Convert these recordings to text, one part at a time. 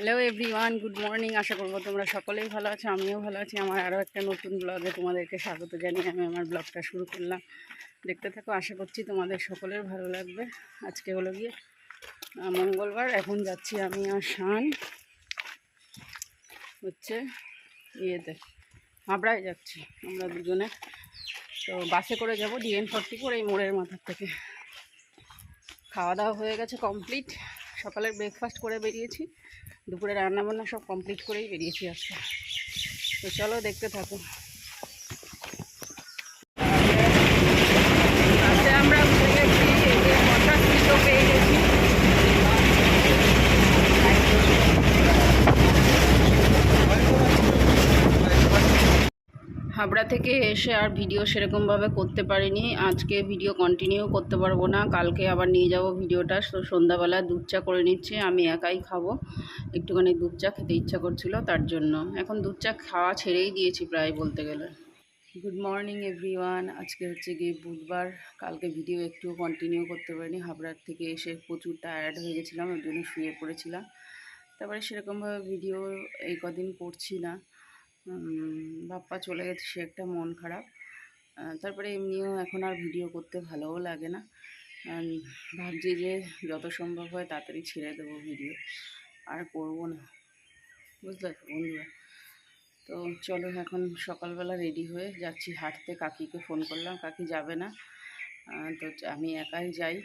Hello everyone good morning আশা করব তোমরা সকলেই ভালো আছো, আমিও ভালো আছি। আমার আরও একটা নতুন ব্লগে তোমাদেরকে স্বাগত জানিয়ে আমি আমার ব্লগটা শুরু করলাম। দেখতে থাকো, আশা করছি তোমাদের সকলের ভালো লাগবে। আজকে হলো গিয়ে মঙ্গলবার, এখন যাচ্ছি আমি আর শান হচ্ছে ইয়েতে, হাবড়ায় যাচ্ছি আমরা দুজনে। তো বাসে করে যাব ডিএন ফর্টি করে এই মোড়ের মাথার থেকে। খাওয়া দাওয়া হয়ে গেছে কমপ্লিট সকালের ব্রেকফাস্ট করে বেরিয়েছি, দুপুরে রান্নাবান্না সব কমপ্লিট করেই বেরিয়েছি আজকে। তো চলো দেখতে থাকো বাসে আমরা উঠে গেছি এই যে হঠাৎ সিটও পেয়ে গেছি হাবড়া থেকে এসে আর ভিডিও সেরকমভাবে করতে পারিনি। আজকে ভিডিও কন্টিনিউ করতে পারব না। কালকে আবার নিয়ে যাব ভিডিওটা। তো সন্ধ্যাবেলা দুধ চা করে নিচ্ছি। আমি একাই খাব। একটুখানি দুধ চা খেতে ইচ্ছা করছিল তার জন্য। এখন দুধ চা খাওয়া ছেড়েই দিয়েছি প্রায় বলতে গেলে। গুড মর্নিং এভরিওয়ান আজকে হচ্ছে গিয়ে বুধবার। কালকে ভিডিও একটু কন্টিনিউ করতে পারিনি। হাবড়ার থেকে এসে প্রচুর টায়ার্ড হয়ে গেছিলাম। ওই জন্য শুয়ে পড়েছিলাম। তারপরে সেরকমভাবে ভিডিও এই কদিন করছি না। বাপ্পা চলে গেছে, সে একটা মন খারাপ। তারপরে এমনিও এখন আর ভিডিও করতে ভালোও লাগে না। ভাবছি যে যত সম্ভব হয় তাড়াতাড়ি ছেড়ে দেবো ভিডিও। আর করব না। বুঝলে বন্ধুরা? তো চলো এখন সকালবেলা রেডি হয়ে যাচ্ছি। হাঁটতে কাকিকে ফোন করলাম, কাকি যাবে না। তো আমি একাই যাই।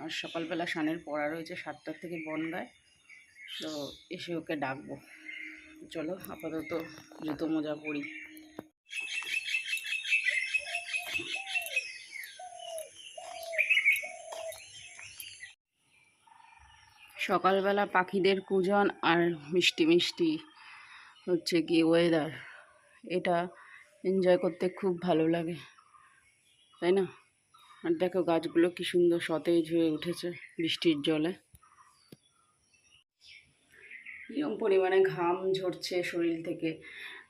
আর সকালবেলা সানের পড়া রয়েছে সাতটার থেকে বনগায়। তো এসে ওকে ডাকবো। চলো আপাতত জুতো মোজা পরি। সকালবেলা পাখিদের কুজন আর মিষ্টি মিষ্টি হচ্ছে কি ওয়েদার এটা এনজয় করতে খুব ভালো লাগে, তাই না? আর দেখো গাছগুলো কি সুন্দর সতেজ হয়ে উঠেছে বৃষ্টির জলে। এরকম পরিমাণে ঘাম ঝরছে শরীর থেকে।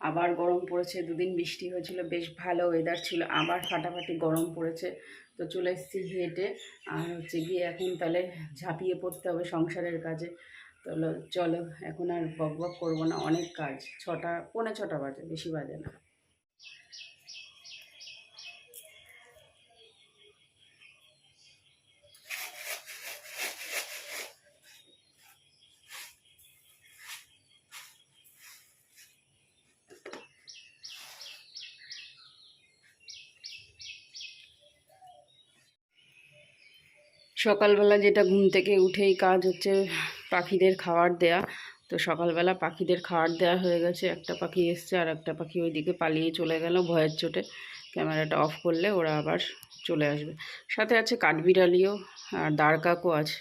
আবার গরম পড়েছে, দুদিন বৃষ্টি হয়েছিল, বেশ ভালো ওয়েদার ছিল, আবার ফাটাফাটি গরম পড়েছে। তো চলে এসেছি হেঁটে, আর হচ্ছে গিয়ে এখন তাহলে ঝাঁপিয়ে পড়তে হবে সংসারের কাজে। চলো চলো, এখন আর বক বক করব না, অনেক কাজ, ছটা, পৌনে ছটা বাজে, বেশি বাজে না। সকালবেলা যেটা ঘুম থেকে উঠেই কাজ হচ্ছে পাখিদের খাবার দেয়া। তো সকালবেলা পাখিদের খাবার দেওয়া হয়ে গেছে। একটা পাখি এসছে আর একটা পাখি ওইদিকে পালিয়ে চলে গেল ভয়ের চোটে। ক্যামেরাটা অফ করলে ওরা আবার চলে আসবে। সাথে আছে কাঠবিড়ালিও আর দাঁড়কাকও আছে।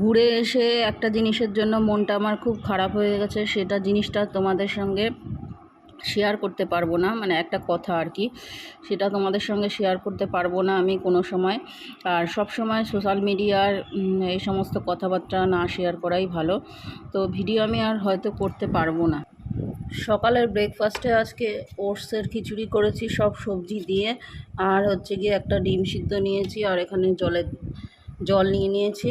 ঘুরে এসে একটা জিনিসের জন্য মনটা আমার খুব খারাপ হয়ে গেছে। সেটা জিনিসটা তোমাদের সঙ্গে শেয়ার করতে পারব না মানে একটা কথা আর কি। সেটা তোমাদের সঙ্গে শেয়ার করতে পারব না আমি কোনো সময়। আর সব সময় সোশ্যাল মিডিয়ার এই সমস্ত কথাবার্তা না শেয়ার করাই ভালো। তো ভিডিও আমি আর হয়তো করতে পারব না। সকালের ব্রেকফাস্টে আজকে ওটসের খিচুড়ি করেছি, সব সবজি দিয়ে। আর হচ্ছে গিয়ে একটা ডিম সিদ্ধ নিয়েছি আর এখানে জলে জল নিয়ে নিয়েছি।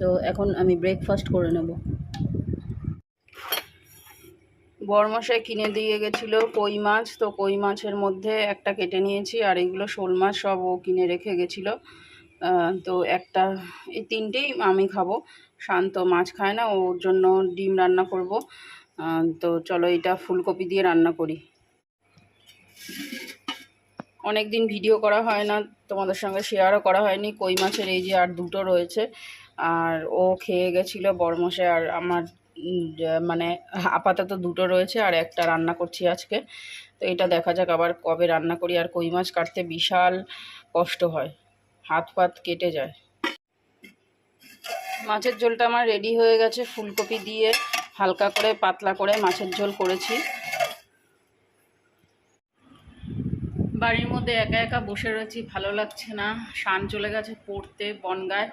তো এখন আমি ব্রেকফাস্ট করে নেব। বরমশাই কিনে দিয়ে গেছিল কই মাছ। তো কই মাছের মধ্যে একটা কেটে নিয়েছি আর এইগুলো শোল মাছ সব ও কিনে রেখে গেছিল। তো একটা, এই তিনটেই আমি খাব। শান্ত মাছ খায় না, ওর জন্য ডিম রান্না করব। তো চলো এটা ফুলকপি দিয়ে রান্না করি। অনেক দিন ভিডিও করা হয় না, তোমাদের সঙ্গে শেয়ারও করা হয়নি। কই মাছের এই যে আর দুটো রয়েছে। আর ও খেয়ে গেছিল বরমশাই আর আমার মানে আপাতত দুটো রয়েছে আর একটা রান্না করছি আজকে। তো এটা দেখা যাক আবার কবে রান্না করি আর কই মাছ কাটতে বিশাল কষ্ট হয়, হাত পাত কেটে যায়। মাছের ঝোলটা আমার রেডি হয়ে গেছে ফুলকপি দিয়ে, হালকা করে পাতলা করে মাছের ঝোল করেছি। বাড়ির মধ্যে একা একা বসে রয়েছি, ভালো লাগছে না। শান চলে গেছে পড়তে, বনগায়।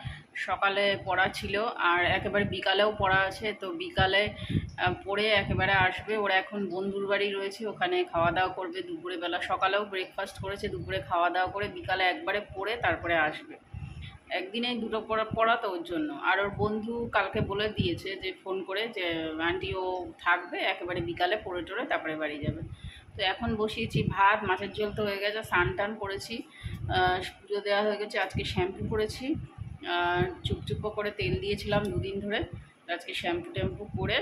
সকালে পড়া ছিল আর একেবারে বিকালেও পড়া আছে, তো বিকালে পড়ে একেবারে আসবে। ওরা এখন বন্ধুর বাড়ি রয়েছে, ওখানে খাওয়া দাওয়া করবে দুপুরে বেলা সকালেও ব্রেকফাস্ট করেছে, দুপুরে খাওয়া দাওয়া করে বিকালে একবারে পড়ে তারপরে আসবে। একদিনেই দুটো পড়া পড়া তো ওর জন্য। আর ওর বন্ধু কালকে বলে দিয়েছে যে, ফোন করে যে, আন্টি, ও থাকবে, একেবারে বিকালে পড়ে টড়ে তারপরে বাড়ি যাবে। তো এখন বসিয়েছি ভাত, মাছের ঝোল তো হয়ে গেছে স্নান টান করেছি পুজো দেওয়া হয়ে গেছে, আজকে শ্যাম্পু করেছি। চুপচুপ করে তেল দিয়েছিলাম দুদিন ধরে। আজকে শ্যাম্পু ট্যাম্পু করে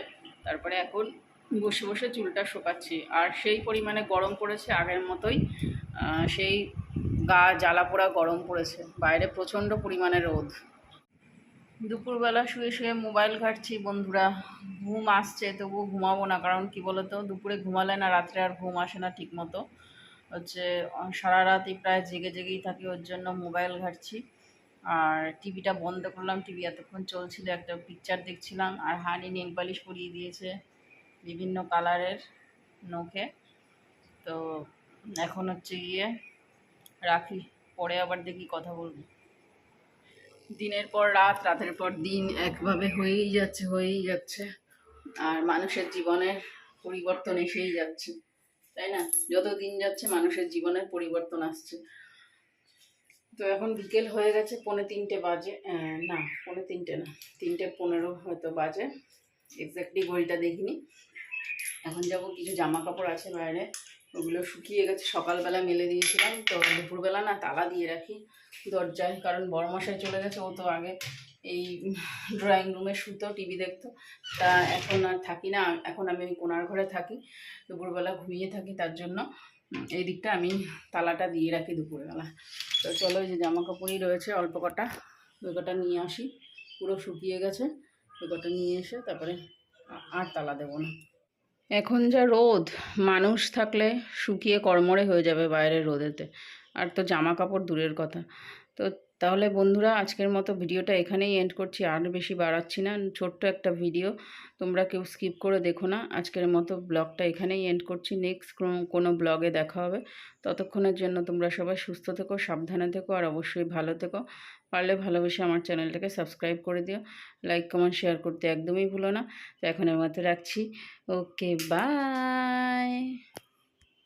তারপরে এখন বসে বসে চুলটা শোকাচ্ছি। আর সেই পরিমাণে গরম পড়েছে আগের মতোই। সেই গা জ্বালা পোড়া গরম পড়েছে। বাইরে প্রচণ্ড পরিমাণে রোদ। দুপুরবেলা শুয়ে শুয়ে মোবাইল ঘাটছি বন্ধুরা। ঘুম আসছে, তবুও ঘুমাবো না, কারণ কি বলতো, দুপুরে ঘুমালে না, রাত্রে আর ঘুম আসে না ঠিক মতো হচ্ছে, সারা রাতই প্রায় জেগে জেগেই থাকি, ওর জন্য মোবাইল ঘাটছি। আর টিভিটা বন্ধ করলাম। টিভি এতক্ষণ চলছিল, একটা পিকচার দেখছিলাম আর হানি নেল পালিশ পরিয়ে দিয়েছে বিভিন্ন কালারের নখে তো এখন হচ্ছে গিয়ে রাখি, পরে আবার দেখি কথা বলব। দিনের পর রাত, রাতের পর দিন একভাবে হয়েই যাচ্ছে হয়েই যাচ্ছে। আর মানুষের জীবনের পরিবর্তন এসেই যাচ্ছে, তাই না? যত দিন যাচ্ছে, মানুষের জীবনের পরিবর্তন আসছে। তো এখন বিকেল হয়ে গেছে, পৌনে তিনটে বাজে না, পৌনে তিনটে না, তিনটে পনেরো হয়তো বাজে। এক্স্যাক্টলি ঘড়িটা দেখিনি। এখন যাব, কিছু জামা কাপড় আছে বাইরে, ওগুলো শুকিয়ে গেছে, সকালবেলা মেলে দিয়েছিলাম। তো দুপুরবেলা না তালা দিয়ে রাখি দরজায়, কারণ বড়মশাই চলে গেছে, ও তো আগে এই ড্রয়িং রুমে শুতো, টিভি দেখতো। তা এখন আর থাকি না, এখন আমি ওই কোনার ঘরে থাকি, দুপুরবেলা ঘুমিয়ে থাকি তার জন্য। এই দিকটা আমি তালাটা দিয়ে রাখি দুপুরবেলা। তো চলো যে জামা কাপড়ই রয়েছে, অল্প কটা। ওই কটা নিয়ে আসি। পুরো শুকিয়ে গেছে। ওই কটা নিয়ে এসে তারপরে আর তালা দেবো না। এখন যা রোদ, মানুষ থাকলে শুকিয়ে কর্মরে হয়ে যাবে বাইরের রোদেতে। আর তো জামা কাপড় দূরের কথা। তো তাহলে বন্ধুরা আজকের মতো ভিডিওটা এখানেই এন্ড করছি, আর বেশি বাড়াচ্ছি না, ছোট্ট একটা ভিডিও তোমরা কেউ স্কিপ করে দেখো না, আজকের মতো ব্লগটা এখানেই এন্ড করছি নেক্সট কোনো ব্লগে দেখা হবে, ততক্ষণের জন্য তোমরা সবাই সুস্থ থেকো, সাবধানে থেকো, আর অবশ্যই ভালো থেকো, পারলে ভালোবেসে আমার চ্যানেলটাকে সাবস্ক্রাইব করে দিও লাইক কমেন্ট শেয়ার করতে একদমই ভুলো না, তো এখন এর মতো রাখছি ওকে বাই